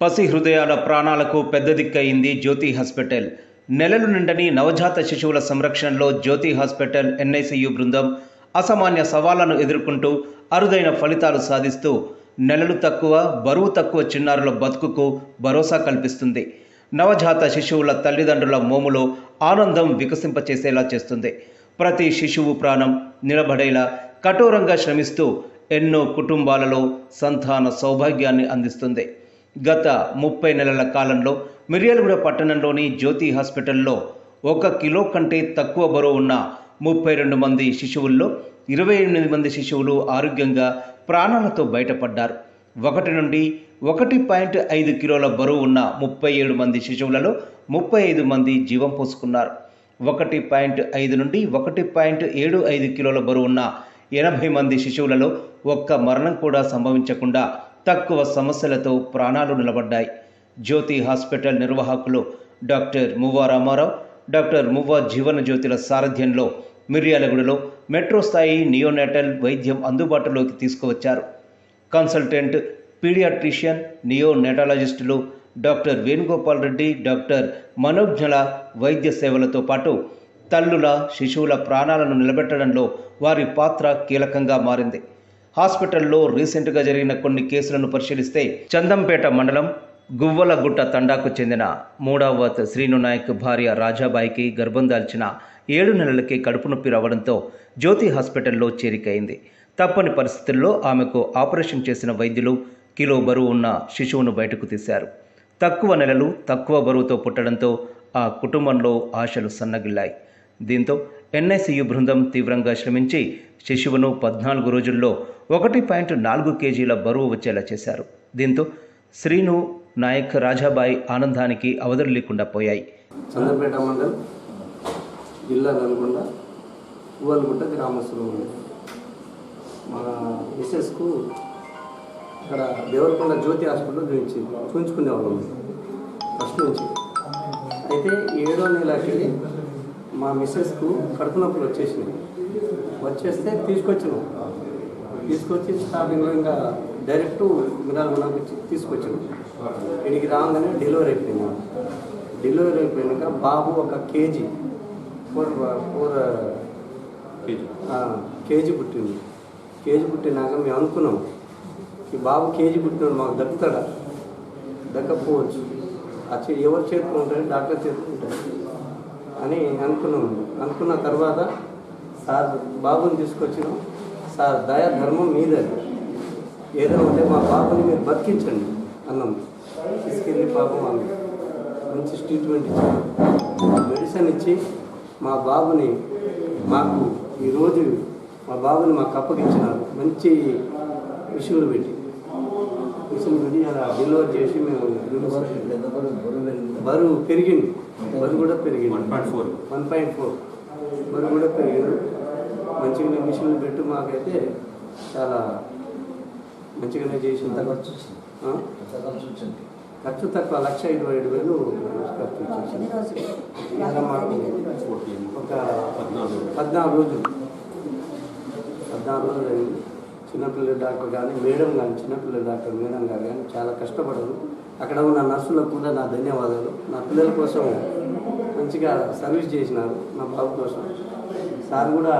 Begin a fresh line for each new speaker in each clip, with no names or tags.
పసి హృదయాల ప్రాణాలకు పెద్ద దిక్కయింది జ్యోతి హాస్పిటల్. నెలలు నిండని నవజాత శిశువుల సంరక్షణలో జ్యోతి హాస్పిటల్ ఎన్ఐసియు బృందం అసామాన్య సవాళ్ళను ఎదుర్కొంటూ అరుదైన ఫలితాలు సాధిస్తూ నెలలు తక్కువ బరువు తక్కువ చిన్నారుల బతుకుకు భరోసా కల్పిస్తుంది. నవజాత శిశువుల తల్లిదండ్రుల మోములో ఆనందం వికసింపచేసేలా చేస్తుంది. ప్రతి శిశువు ప్రాణం నిలబడేలా కఠోరంగా శ్రమిస్తూ ఎన్నో కుటుంబాలలో సంతాన సౌభాగ్యాన్ని అందిస్తుంది. గత ముప్పై నెలల కాలంలో మిర్యాలగూడ పట్టణంలోని జ్యోతి హాస్పిటల్లో ఒక కిలో కంటే తక్కువ బరువు ఉన్న ముప్పై రెండు మంది శిశువుల్లో ఇరవై ఎనిమిది మంది శిశువులు ఆరోగ్యంగా ప్రాణాలతో బయటపడ్డారు. ఒకటి నుండి ఒకటి పాయింట్ ఐదు కిలోల బరువు ఉన్న ముప్పై ఏడు మంది శిశువులలో ముప్పై ఐదు మంది జీవం పోసుకున్నారు. ఒకటి పాయింట్ ఐదు నుండి ఒకటి పాయింట్ ఏడు ఐదు కిలోల బరువు ఉన్న ఎనభై మంది శిశువులలో ఒక్క మరణం కూడా సంభవించకుండా తక్కువ సమస్యలతో ప్రాణాలు నిలబడ్డాయి. జ్యోతి హాస్పిటల్ నిర్వాహకులు డాక్టర్ మువ్వా రామారావు డాక్టర్ మువ్వా జీవన జ్యోతుల సారథ్యంలో మిర్యాలగూడలో మెట్రో స్థాయి నియోనేటల్ వైద్యం అందుబాటులోకి తీసుకువచ్చారు. కన్సల్టెంట్ పీడియాట్రిషియన్ నియోనెటాలజిస్టులు డాక్టర్ వేణుగోపాల్ రెడ్డి డాక్టర్ మనోజ్ఞల వైద్య సేవలతో పాటు తల్లుల శిశువుల ప్రాణాలను నిలబెట్టడంలో వారి పాత్ర కీలకంగా మారింది. హాస్పిటల్లో రీసెంట్గా జరిగిన కొన్ని కేసులను పరిశీలిస్తే చందంపేట మండలం గువ్వలగుట్ట తండాకు చెందిన మూడావత్ శ్రీను నాయక్ భార్య రాజాబాయికి గర్భం దాల్చిన ఏడు నెలలకే కడుపు నొప్పి రావడంతో జ్యోతి హాస్పిటల్లో చేరికైంది. తప్పని పరిస్థితుల్లో ఆమెకు ఆపరేషన్ చేసిన వైద్యులు కిలో బరువు ఉన్న శిశువును బయటకు తీశారు. తక్కువ నెలలు తక్కువ బరువుతో పుట్టడంతో ఆ కుటుంబంలో ఆశలు సన్నగిల్లాయి. దీంతో ఎన్ఐసియు బృందం తీవ్రంగా శ్రమించి శిశువును పద్నాలుగు రోజుల్లో ఒకటి పాయింట్ నాలుగు కేజీల బరువు వచ్చేలా చేశారు. దీంతో శ్రీను నాయక్ రాజాబాయి ఆనందానికి అవధులు లేకుండా పోయాయి.
చంద్రపేట మండలం జిల్లా నల్గొండ ఉవ్వలగుట్ట గ్రామస్తులు మా మిస్సెస్కు ఇక్కడ దేవరకొండ జ్యోతి హాస్పిటల్ చూపించి చూపించుకునేవాళ్ళం. ఫస్ట్ నుంచి. అయితే ఏడో నెలకి మా మిస్సెస్కు కడుపు నొప్పులు వచ్చేసినాయి. వచ్చేస్తే తీసుకొచ్చినాం. తీసుకొచ్చి స్టార్టింగ్లో ఇంకా డైరెక్ట్ మిరాలగొండకి తీసుకొచ్చినాం. ఇక్కడికి రాగానే డెలివరీ అయిపోయింది. డెలివరీ అయిపోయినాక బాబు ఒక కేజీ ఫోర్ ఫోర్ ఆ, కేజీ పుట్టింది. కేజీ పుట్టినాక మేము అనుకున్నాం ఈ బాబు కేజీ పుట్టినాడు మాకు దక్కుతాడా? దక్కపోవచ్చు ఆ చే ఎవరి చేతిలో ఉంటుంది డాక్టర్ చేతిలో ఉంటుంది అని అనుకున్నాం. అనుకున్న తర్వాత సార్ బాబుని తీసుకొచ్చినాం. సార్ దయా ధర్మం మీదది ఏదో ఉంటే మా బాబుని మీరు బతికించండి అన్నాం. తీసుకెళ్ళి పాపం ఆమె మంచి ట్రీట్మెంట్ ఇచ్చారు. మెడిసిన్ ఇచ్చి మా బాబుని మాకు ఈరోజు మా బాబుని మాకు అప్పగించినారు. మంచి విషయంలో పెట్టి. పెట్టి అలా డెలివరీ చేసి మేము బరువు పెరిగింది. బరువు కూడా పెరిగింది. One point four. One point four. బరువు కూడా పెరిగింది. మంచిగా మిషన్లు పెట్టి మాకైతే చాలా మంచిగానే చేసి ఆ? ఖర్చు తక్కువ. లక్ష ఇరవై ఐదు వేలు ఖర్చు వచ్చేసింది. ఇంకా మాకు ఒక పద్నాలుగు రోజులు. పద్నాలుగు రోజులు అయింది. చిన్నపిల్లల డాక్టర్ కానీ మేడం కానీ చిన్నపిల్లల డాక్టర్ మేడం గారు కానీ చాలా కష్టపడరు. అక్కడ ఉన్న నర్సులకు కూడా నా ధన్యవాదాలు. నా పిల్లల కోసం మంచిగా సర్వీస్ చేసినారు నా బాబు కోసం. సార్ కూడా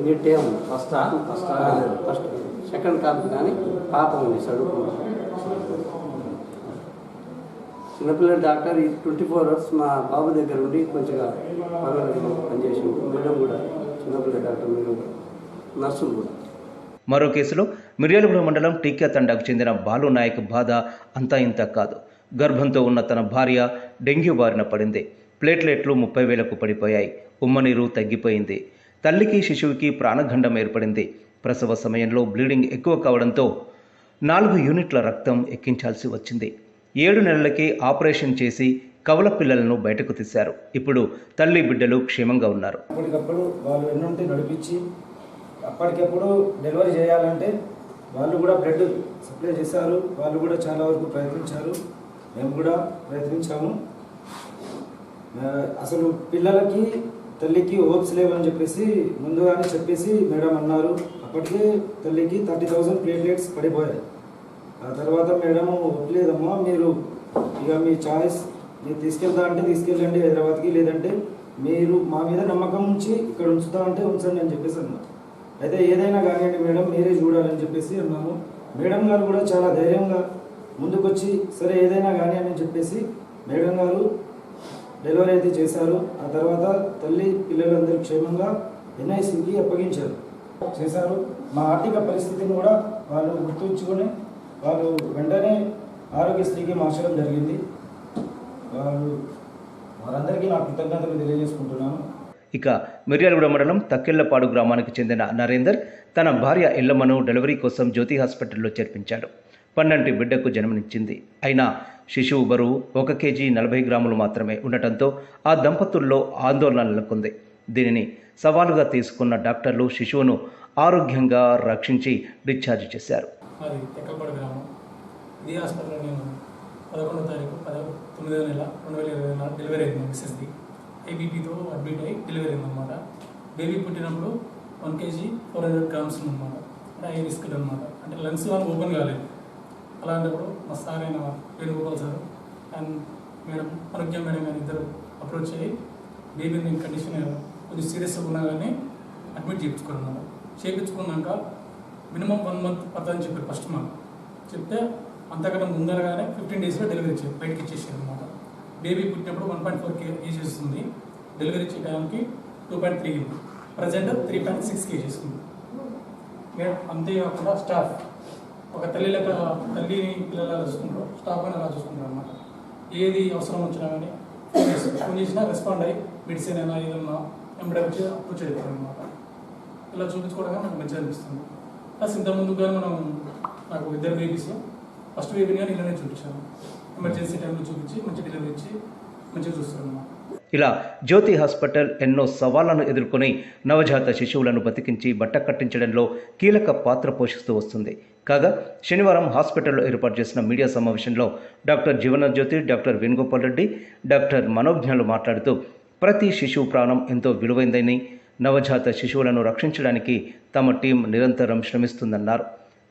any time first first first second కాదు కానీ పాప ఉంది చదువుకున్నాను చిన్నపిల్లల డాక్టర్ ఈ ట్వంటీ ఫోర్ అవర్స్ మా బాబు దగ్గర ఉండి కొంచెం పర్వాలేదు పనిచేసి మేడం కూడా చిన్నపిల్లల డాక్టర్ మేడం కూడా నర్సులు కూడా.
మరో కేసులో మిర్యాలగూడ మండలం టీకా తండాకు చెందిన బాలు నాయక్ బాధ అంతా ఇంత కాదు. గర్భంతో ఉన్న తన భార్య డెంగ్యూ బారిన పడింది. ప్లేట్లెట్లు ముప్పై వేలకు పడిపోయాయి. ఉమ్మనీరు తగ్గిపోయింది. తల్లికి శిశువుకి ప్రాణగండం ఏర్పడింది. ప్రసవ సమయంలో బ్లీడింగ్ ఎక్కువ కావడంతో నాలుగు యూనిట్ల రక్తం ఎక్కించాల్సి వచ్చింది. ఏడు నెలలకే ఆపరేషన్ చేసి కవల పిల్లలను బయటకు తీశారు. ఇప్పుడు తల్లి బిడ్డలు క్షేమంగా ఉన్నారు.
అప్పటికప్పుడు డెలివరీ చేయాలంటే వాళ్ళు కూడా బ్లడ్ సప్లై చేశారు. వాళ్ళు కూడా చాలా వరకు ప్రయత్నించారు. మేము కూడా ప్రయత్నించాము. అసలు పిల్లలకి తల్లికి హోప్స్ లేవని చెప్పేసి ముందుగానే చెప్పేసి మేడం అన్నారు. అప్పటికే తల్లికి థర్టీ థౌజండ్ ప్లేట్లెట్స్ పడిపోయాయి. ఆ తర్వాత మేడం లేదమ్మా మీరు ఇక మీ చాయిస్ మీరు తీసుకెళ్తా అంటే తీసుకెళ్ళండి హైదరాబాద్కి లేదంటే మీరు మా మీద నమ్మకం ఉంచి ఇక్కడ ఉంచుతా అంటే ఉంచండి అని చెప్పేసి అన్నారు. అయితే ఏదైనా కానివ్వండి మేడం మీరే చూడాలని చెప్పేసి అన్నాము. మేడం గారు కూడా చాలా ధైర్యంగా ముందుకొచ్చి సరే ఏదైనా కానీ అని చెప్పేసి మేడం గారు డెలివరీ అయితే చేశారు. ఆ తర్వాత తల్లి పిల్లలందరూ క్షేమంగా ఎన్ఐసికి అప్పగించారు. చేశారు. మా ఆర్థిక పరిస్థితిని కూడా వాళ్ళు గుర్తుంచుకొని వాళ్ళు వెంటనే ఆరోగ్యశ్రీకి మార్చడం జరిగింది. వాళ్ళు వారందరికీ నా కృతజ్ఞతలు తెలియజేసుకుంటున్నాను.
ఇక మిర్యాలగూడ మండలం తక్కెళ్ళపాడు గ్రామానికి చెందిన నరేందర్ తన భార్య ఎల్లమ్మను డెలివరీ కోసం జ్యోతి హాస్పిటల్లో చేర్పించాడు. పన్నెండు బిడ్డకు జన్మనిచ్చింది. అయినా శిశువు బరువు ఒక కేజీ నలభై గ్రాములు మాత్రమే ఉండటంతో ఆ దంపతుల్లో ఆందోళన నెలకొంది. దీనిని సవాలుగా తీసుకున్న డాక్టర్లు శిశువును ఆరోగ్యంగా రక్షించి డిశ్చార్జ్ చేశారు.
అది తెక్కపాడు గ్రామం. ఇది హాస్పిటల్లో నేను పదకొండో తారీఖు పద తొమ్మిదో నెల రెండు వేల ఇరవై నాలుగు డెలివరీ అయింది మిస్సెస్ది. ఐబీపీతో అడ్మిట్ అయ్యి డెలివరీ అయింది అనమాట బేబీ పుట్టినప్పుడు one KG four hundred grams అనమాట అంటే హై రిస్క్ అనమాట అంటే లంగ్స్ వాళ్ళు ఓపెన్ కాలేదు. అలాంటప్పుడు మా సార్ అయిన వేణుగోపాల్ సార్ అండ్ మేడం ఆరోగ్యం మేడం గారు ఇద్దరు అప్రోచ్ అయ్యి నేను కండిషన్ కొంచెం సీరియస్గా ఉన్నా కానీ అడ్మిట్ చేయించుకున్నాను చేయించుకున్నాక మినిమం వన్ మంత్ పడుతుందని చెప్పారు ఫస్ట్ మంత్ చెప్తే అంతకన్నా ముందరగానే ఫిఫ్టీన్ డేస్లో డెలివరీ ఇచ్చారు బయటకి ఇచ్చేసారు అనమాట బేబీ పుట్టినప్పుడు వన్ పాయింట్ ఫోర్ కేజీస్ ఉంది డెలివరీ ఇచ్చే టైంకి two point three present three point six KGs ఉంది అంతేకాకుండా స్టాఫ్. ఒక తల్లి లెక్క తల్లిని పిల్లలు ఎలా చూసుకుంటారు స్టాఫ్ అని అలా చూసుకుంటారు అనమాట ఏది అవసరం వచ్చినా కానీ ఫోన్ చేసినా రెస్పాండ్ అయ్యి మెడిసిన్ అయినా ఏదన్నా ఎంబడే వచ్చి అప్రోచ్ అవుతారు అనమాట ఇలా చూపించుకోవడం నాకు మంచిగా అనిపిస్తుంది. ప్లస్ ఇంతకుముందు కానీ మనం నాకు ఇద్దరు బేబీస్. ఫస్ట్ బేబీని కానీ ఇలానే చూపించాను. ఎమర్జెన్సీ టైంలో చూపించి మంచి డెలివరీ ఇచ్చి మంచిగా చూస్తారు
ఇలా జ్యోతి హాస్పిటల్ ఎన్నో సవాళ్ళను ఎదుర్కొని నవజాత శిశువులను బతికించి బట్ట కట్టించడంలో కీలక పాత్ర పోషిస్తూ వస్తుంది. కాగా శనివారం హాస్పిటల్లో ఏర్పాటు చేసిన మీడియా సమావేశంలో doctor Jeevanajyothi doctor Venugopal Reddy doctor మనోజ్ఞలు మాట్లాడుతూ ప్రతి శిశువు ప్రాణం ఎంతో విలువైందని నవజాత శిశువులను రక్షించడానికి తమ టీం నిరంతరం శ్రమిస్తుందన్నారు.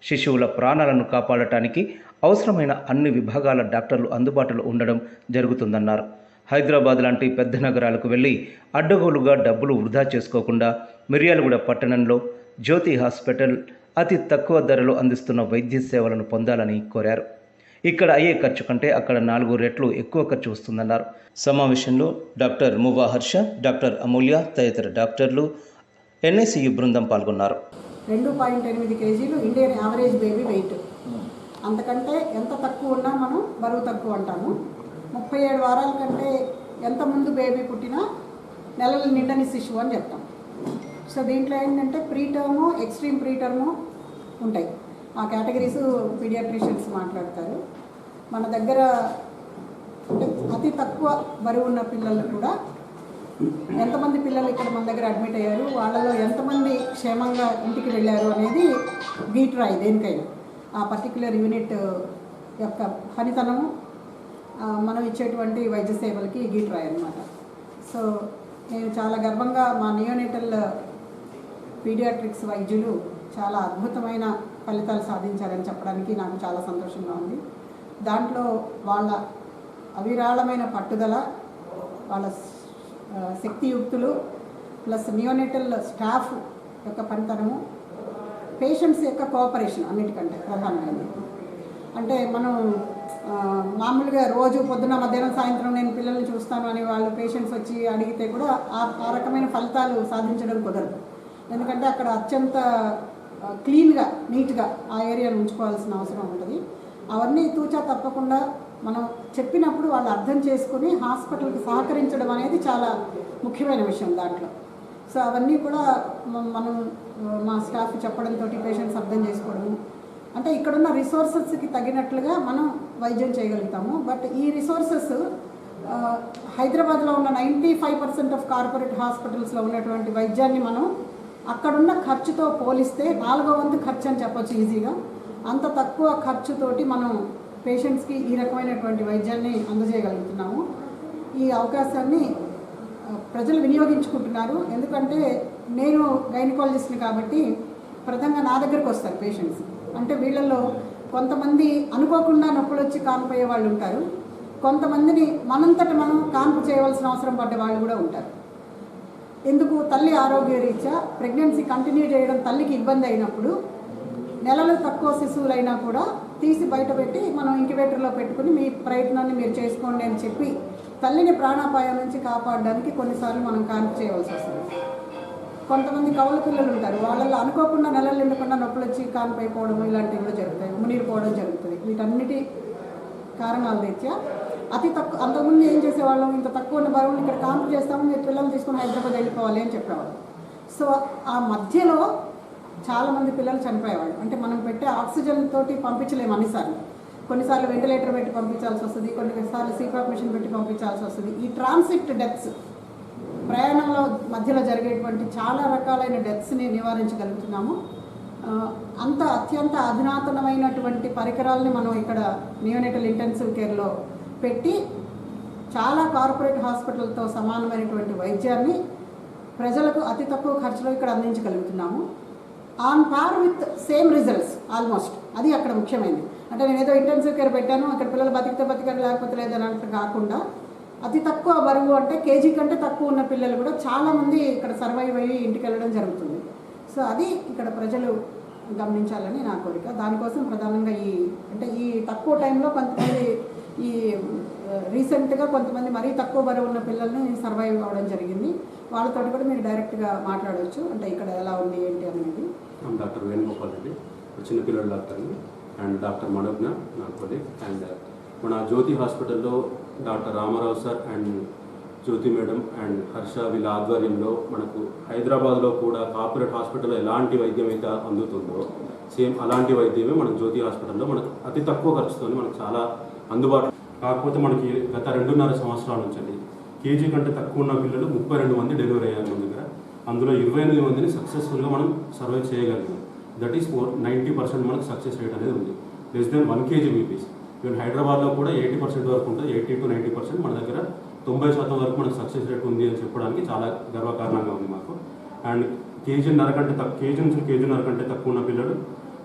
శిశువుల ప్రాణాలను కాపాడటానికి అవసరమైన అన్ని విభాగాల డాక్టర్లు అందుబాటులో ఉండడం జరుగుతుందన్నారు. హైదరాబాద్ లాంటి పెద్ద నగరాలకు వెళ్ళి అడ్డగోలుగా డబ్బులు వృధా చేసుకోకుండా మిర్యాలగూడ పట్టణంలో జ్యోతి హాస్పిటల్ అతి తక్కువ ధరలో అందిస్తున్న వైద్య సేవలను పొందాలని కోరారు. ఇక్కడ అయ్యే ఖర్చు కంటే అక్కడ నాలుగు రెట్లు ఎక్కువ ఖర్చు వస్తుందన్నారు. సమావేశంలో డాక్టర్ మువా హర్ష డాక్టర్ అమూల్య తదితర డాక్టర్లు ఎన్ఐసియు బృందం పాల్గొన్నారు.
రెండు పాయింట్ ఎనిమిది కేజీలు ఇండియన్ యావరేజ్ బేబీ వెయిట్. అంతకంటే ఎంత తక్కువ ఉన్నా మనం బరువు తక్కువ అంటాము. ముప్పై ఏడు వారాల కంటే ఎంత ముందు బేబీ పుట్టినా నెలలు నిండని శిశువు అని చెప్తాం. సో దీంట్లో ఏంటంటే ప్రీటర్ము ఎక్స్ట్రీమ్ ప్రీటర్ము ఉంటాయి. ఆ కేటగిరీస్ పీడియాట్రిషియన్స్ మాట్లాడతారు. మన దగ్గర అంటే అతి తక్కువ బరువు ఉన్న పిల్లలు కూడా ఎంతమంది పిల్లలు ఇక్కడ మన దగ్గర అడ్మిట్ అయ్యారు? వాళ్ళలో ఎంతమంది క్షేమంగా ఇంటికి వెళ్ళారు అనేది గీట్రాయి దేనికైనా. ఆ పర్టికులర్ యూనిట్ యొక్క ఫలితనము మనం ఇచ్చేటువంటి వైద్య సేవలకి గీట్రాయి అనమాట సో నేను చాలా గర్వంగా మా నియోనేటల్ పీడియాట్రిక్స్ వైద్యులు చాలా అద్భుతమైన ఫలితాలు సాధించారని చెప్పడానికి నాకు చాలా సంతోషంగా ఉంది. దాంట్లో వాళ్ళ అవిరాళమైన పట్టుదల వాళ్ళ శక్తియుక్తులు ప్లస్ నియోనేటల్ స్టాఫ్ యొక్క పనితనము పేషెంట్స్ యొక్క కోఆపరేషన్ అన్నిటికంటే ప్రధానమైనది. అంటే మనం మామూలుగా రోజు పొద్దున మధ్యాహ్నం సాయంత్రం నేను పిల్లల్ని చూస్తాను అని వాళ్ళు పేషెంట్స్ వచ్చి అడిగితే కూడా ఆ ఆ రకమైన ఫలితాలు సాధించడం కుదరదు. ఎందుకంటే అక్కడ అత్యంత క్లీన్గా నీట్గా ఆ ఏరియాను ఉంచుకోవాల్సిన అవసరం ఉంటుంది అవన్నీ తూచా తప్పకుండా మనం చెప్పినప్పుడు వాళ్ళు అర్థం చేసుకుని హాస్పిటల్కి సహకరించడం అనేది చాలా ముఖ్యమైన విషయం దాంట్లో. సో అవన్నీ కూడా మనం మా స్టాఫ్ చెప్పడంతో పేషెంట్స్ అర్థం చేసుకోవడము. అంటే ఇక్కడున్న రిసోర్సెస్కి తగినట్లుగా మనం వైద్యం చేయగలుగుతాము. బట్ ఈ రిసోర్సెస్ హైదరాబాద్లో ఉన్న ninety five percent of corporate హాస్పిటల్స్లో ఉన్నటువంటి వైద్యాన్ని మనం అక్కడున్న ఖర్చుతో పోలిస్తే నాలుగో వంతు ఖర్చు అని చెప్పొచ్చు ఈజీగా. అంత తక్కువ ఖర్చుతోటి మనం పేషెంట్స్కి ఈ రకమైనటువంటి వైద్యాన్ని అందజేయగలుగుతున్నాము. ఈ అవకాశాన్ని ప్రజలు వినియోగించుకుంటున్నారు. ఎందుకంటే నేను గైనకాలజిస్ట్ని కాబట్టి ప్రధానంగా నా దగ్గరకు వస్తారు పేషెంట్స్ అంటే వీళ్ళల్లో కొంతమంది అనుకోకుండా నొప్పులు వచ్చి కానిపోయే వాళ్ళు ఉంటారు. కొంతమందిని మనంతట మనం కాన్పు చేయవలసిన అవసరం పడ్డ వాళ్ళు కూడా ఉంటారు. ఎందుకు? తల్లి ఆరోగ్య రీత్యా ప్రెగ్నెన్సీ కంటిన్యూ చేయడం తల్లికి ఇబ్బంది అయినప్పుడు నెలలు తక్కువ శిశువులైనా కూడా తీసి బయట పెట్టి మనం ఇంక్యుబేటర్లో పెట్టుకుని మీ ప్రయత్నాన్ని మీరు చేసుకోండి అని చెప్పి తల్లిని ప్రాణాపాయం నుంచి కాపాడడానికి కొన్నిసార్లు మనం కాన్పు చేయవలసి వస్తుంది. కొంతమంది కవల పిల్లలు ఉంటారు. వాళ్ళల్లో అనుకోకుండా నెలలు నిండకుండా నొప్పులు వచ్చి కానిపోయిపోవడం ఇలాంటివి కూడా జరుగుతాయి. మునిగిపోవడం జరుగుతుంది. వీటన్నిటి కారణాల రీత్యా అతి తక్కువ అంతకుముందు ఏం చేసేవాళ్ళం? ఇంత తక్కువ ఉన్న బరువులు ఇక్కడ కాన్పు చేస్తాము మీరు పిల్లలు తీసుకొని హైదరాబాద్ వెళ్ళిపోవాలి అని చెప్పేవాళ్ళు. సో ఆ మధ్యలో చాలామంది పిల్లలు చనిపోయేవాళ్ళు. అంటే మనం పెట్టే ఆక్సిజన్ తోటి పంపించలేము అన్నిసార్లు. కొన్నిసార్లు వెంటిలేటర్ పెట్టి పంపించాల్సి వస్తుంది కొన్నిసార్లు సీపాప్ మిషన్ పెట్టి పంపించాల్సి వస్తుంది. ఈ ట్రాన్సిట్ డెత్స్ ప్రయాణంలో మధ్యలో జరిగేటువంటి చాలా రకాలైన డెత్స్ని నివారించగలుగుతున్నాము. అంత అత్యంత అధునాతనమైనటువంటి పరికరాలని మనం ఇక్కడ నియోనేటల్ ఇంటెన్సివ్ కేర్లో పెట్టి చాలా కార్పొరేట్ హాస్పిటల్తో సమానమైనటువంటి వైద్యాన్ని ప్రజలకు అతి తక్కువ ఖర్చులో ఇక్కడ అందించగలుగుతున్నాము. On par with same results almost అది అక్కడ ముఖ్యమైనది. అంటే నేను ఏదో ఇంటెన్సివ్ కేర్ పెట్టాను అక్కడ పిల్లలు బతికితే బతికారు లేకపోతే లేదని అంటే కాకుండా అతి తక్కువ బరువు అంటే కేజీ కంటే తక్కువ ఉన్న పిల్లలు కూడా చాలామంది ఇక్కడ సర్వైవ్ అయ్యి ఇంటికి వెళ్ళడం జరుగుతుంది. సో అది ఇక్కడ ప్రజలు గమనించాలని నా కోరిక. దానికోసం ప్రధానంగా ఈ అంటే ఈ తక్కువ టైంలో కొంతమంది ఈ రీసెంట్గా కొంతమంది మరీ తక్కువ బరువు ఉన్న పిల్లల్ని సర్వైవ్ అవ్వడం జరిగింది. వాళ్ళతో కూడా మీరు డైరెక్ట్గా మాట్లాడవచ్చు అంటే ఇక్కడ ఎలా ఉంది ఏంటి అనేది.
డాక్టర్ వేణుగోపాల్ రెడ్డి చిన్నపిల్లల డాక్టర్ని అండ్. డాక్టర్ మనోజ్ఞ నా కొలీగ్ అండ్ మన జ్యోతి హాస్పిటల్లో doctor Ramarao sir and Jyothi madam and Harsha వీళ్ళ ఆధ్వర్యంలో మనకు హైదరాబాద్లో కూడా కార్పొరేట్ హాస్పిటల్లో ఎలాంటి వైద్యం అయితే అందుతుందో సేమ్ అలాంటి వైద్యమే మన జ్యోతి హాస్పిటల్లో మనకు అతి తక్కువ ఖర్చుతో మనకు చాలా అందుబాటు కాకపోతే మనకి గత రెండున్నర సంవత్సరాల నుంచి అండి కేజీ కంటే తక్కువ ఉన్న పిల్లలు ముప్పై రెండు మంది డెలివరీ అయ్యారు మన దగ్గర. అందులో ఇరవై ఎనిమిది మందిని సక్సెస్ఫుల్గా మనం సర్వే చేయగలిగాం. That is four ninety percent మనకు సక్సెస్ రేట్ అనేది ఉంది. Less than one KG babies even హైదరాబాద్లో కూడా ఎయిటీ పర్సెంట్ వరకు ఉంటుంది. ఎయిటీ టు నైంటీ పర్సెంట్ మన దగ్గర తొంభై శాతం వరకు మనకు సక్సెస్ రేట్ ఉంది అని చెప్పడానికి చాలా గర్వకారణంగా ఉంది మాకు. అండ్ కేజీన్నర కంటే తక్కువ కేజీ నుంచి కేజీన్నర కంటే తక్కువ ఉన్న పిల్లలు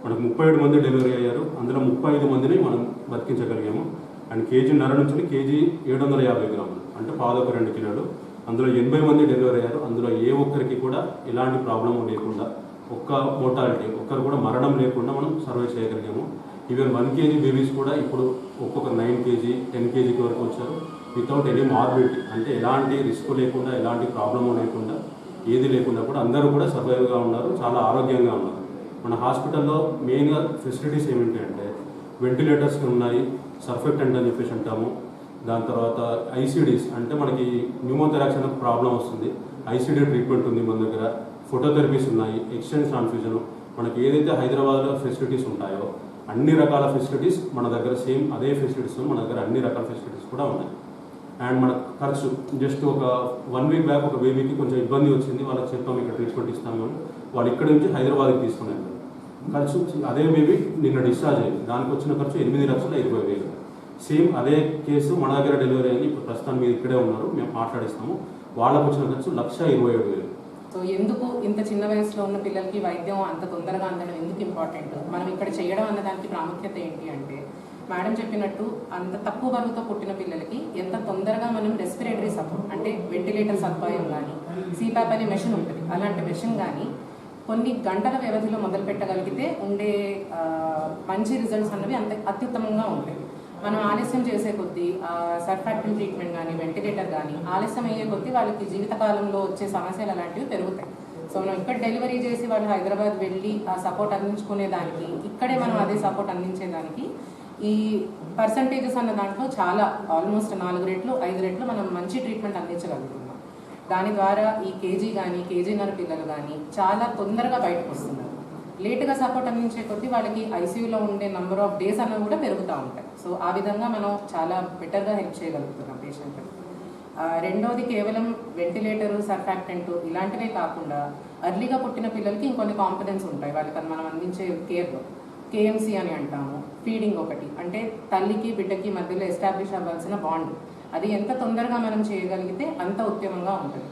మనకు ముప్పై ఏడు మంది డెలివరీ అయ్యారు. అందులో ముప్పై ఐదు మందిని మనం బతికించగలిగాము. అండ్ కేజీన్నర నుంచి కేజీ ఏడు వందల యాభై గ్రాములు. అంటే పాదొక రెండు కిలోలు. అందులో ఎనభై మంది డెలివరీ అయ్యారు. అందులో ఏ ఒక్కరికి కూడా ఎలాంటి ప్రాబ్లము లేకుండా ఒక్క మోటాలిటీ ఒక్కరు కూడా మరణం లేకుండా మనం సర్వే చేయగలిగాము. ఈవెన్ వన్ కేజీ బేబీస్ కూడా ఇప్పుడు ఒక్కొక్క నైన్ కేజీ టెన్ కేజీకి వరకు వచ్చారు. వితౌట్ ఎనీ మార్బిలిటీ అంటే ఎలాంటి రిస్క్ లేకుండా ఎలాంటి ప్రాబ్లము లేకుండా ఏది లేకుండా కూడా అందరూ కూడా సర్వైవ్గా ఉన్నారు చాలా ఆరోగ్యంగా ఉన్నారు. మన హాస్పిటల్లో మెయిన్గా ఫెసిలిటీస్ ఏమిటి అంటే వెంటిలేటర్స్ ఉన్నాయి సర్ఫెక్టెంట్ అని చెప్పేసి అంటాము. దాని తర్వాత ఐసీడీస్ అంటే మనకి న్యూమోథెరాక్స్ అనే ప్రాబ్లం వస్తుంది. ఐసీడీ ట్రీట్మెంట్ ఉంది మన దగ్గర. ఫోటోథెరపీస్ ఉన్నాయి. ఎక్స్చేంజ్ ట్రాన్స్ఫ్యూజన్ మనకి ఏదైతే హైదరాబాద్లో ఫెసిలిటీస్ ఉంటాయో అన్ని రకాల ఫెసిలిటీస్ మన దగ్గర సేమ్ అదే ఫెసిలిటీస్ మన దగ్గర అన్ని రకాల ఫెసిలిటీస్ కూడా ఉన్నాయి. అండ్ మన ఖర్చు జస్ట్ ఒక వన్ వీక్ బ్యాక్ ఒక బేబీకి కొంచెం ఇబ్బంది వచ్చింది. వాళ్ళకి చెప్పాము ఇక్కడ ట్రీట్మెంట్ ఇస్తాము అని. వాళ్ళు ఇక్కడి నుంచి హైదరాబాద్కి తీసుకున్నాను ఖర్చు అదే బేబీ నిన్న డిశ్చార్జ్ అయింది. దానికి వచ్చిన ఖర్చు ఎనిమిది లక్షల ఇరవై వేలు. సేమ్ అదే కేసు మన దగ్గర డెలివరీ అయింది. ఇప్పుడు ప్రస్తుతం మీరు ఇక్కడే ఉన్నారు. మేము మాట్లాడిస్తాము. వాళ్ళకు వచ్చిన ఖర్చు లక్ష ఇరవై ఏడు వేలు.
సో ఎందుకు ఇంత చిన్న వయసులో ఉన్న పిల్లలకి వైద్యం అంత తొందరగా అందడం ఎందుకు ఇంపార్టెంట్? మనం ఇక్కడ చేయడం అన్న దానికి ప్రాముఖ్యత ఏంటి అంటే మేడం చెప్పినట్టు అంత తక్కువ బరువుతో పుట్టిన పిల్లలకి ఎంత తొందరగా మనం రెస్పిరేటరీ సపోర్ట్ అంటే వెంటిలేటర్ సదుపాయం కానీ సీపాప్ అనే మెషిన్ ఉంటుంది. అలాంటి మెషిన్ కానీ కొన్ని గంటల వ్యవధిలో మొదలు పెట్టగలిగితే ఉండే మంచి రిజల్ట్స్ అన్నవి అంత అత్యుత్తమంగా ఉంటాయి. మనం ఆలస్యం చేసే కొద్దీ సర్ఫాక్టివ్ ట్రీట్మెంట్ కానీ వెంటిలేటర్ కానీ ఆలస్యం అయ్యే కొద్దీ వాళ్ళకి జీవితకాలంలో వచ్చే సమస్యలు అలాంటివి పెరుగుతాయి. సో మనం ఇక్కడ డెలివరీ చేసి వాళ్ళు హైదరాబాద్ వెళ్ళి ఆ సపోర్ట్ అందించుకునే దానికి ఇక్కడే మనం అదే సపోర్ట్ అందించేదానికి ఈ పర్సంటేజెస్ అన్న దాంట్లో చాలా ఆల్మోస్ట్ నాలుగు రెట్లు ఐదు రెట్లు మనం మంచి ట్రీట్మెంట్ అందించగలుగుతున్నాం. దాని ద్వారా ఈ కేజీ కానీ కేజీన్నర పిల్లలు కానీ చాలా తొందరగా బయటకు వస్తున్నారు. లేటుగా సపోర్ట్ అందించే కొద్దీ వాళ్ళకి ఐసీయూలో ఉండే నెంబర్ ఆఫ్ డేస్ అనేవి కూడా పెరుగుతూ ఉంటాయి. సో ఆ విధంగా మనం చాలా బెటర్గా హెల్ప్ చేయగలుగుతున్నాం పేషెంట్ రెండవది కేవలం వెంటిలేటర్ సర్ఫాక్టెంట్ ఇలాంటివే కాకుండా అర్లీగా పుట్టిన పిల్లలకి ఇంకొన్ని కాంపిటెన్స్ ఉంటాయి. వాళ్ళకి మనం అందించే కేర్లో కేఎంసీ అని అంటాము ఫీడింగ్ ఒకటి. అంటే తల్లికి బిడ్డకి మధ్యలో ఎస్టాబ్లిష్ అవ్వాల్సిన బాండ్ అది ఎంత తొందరగా మనం చేయగలిగితే అంత ఉత్తమంగా ఉంటుంది.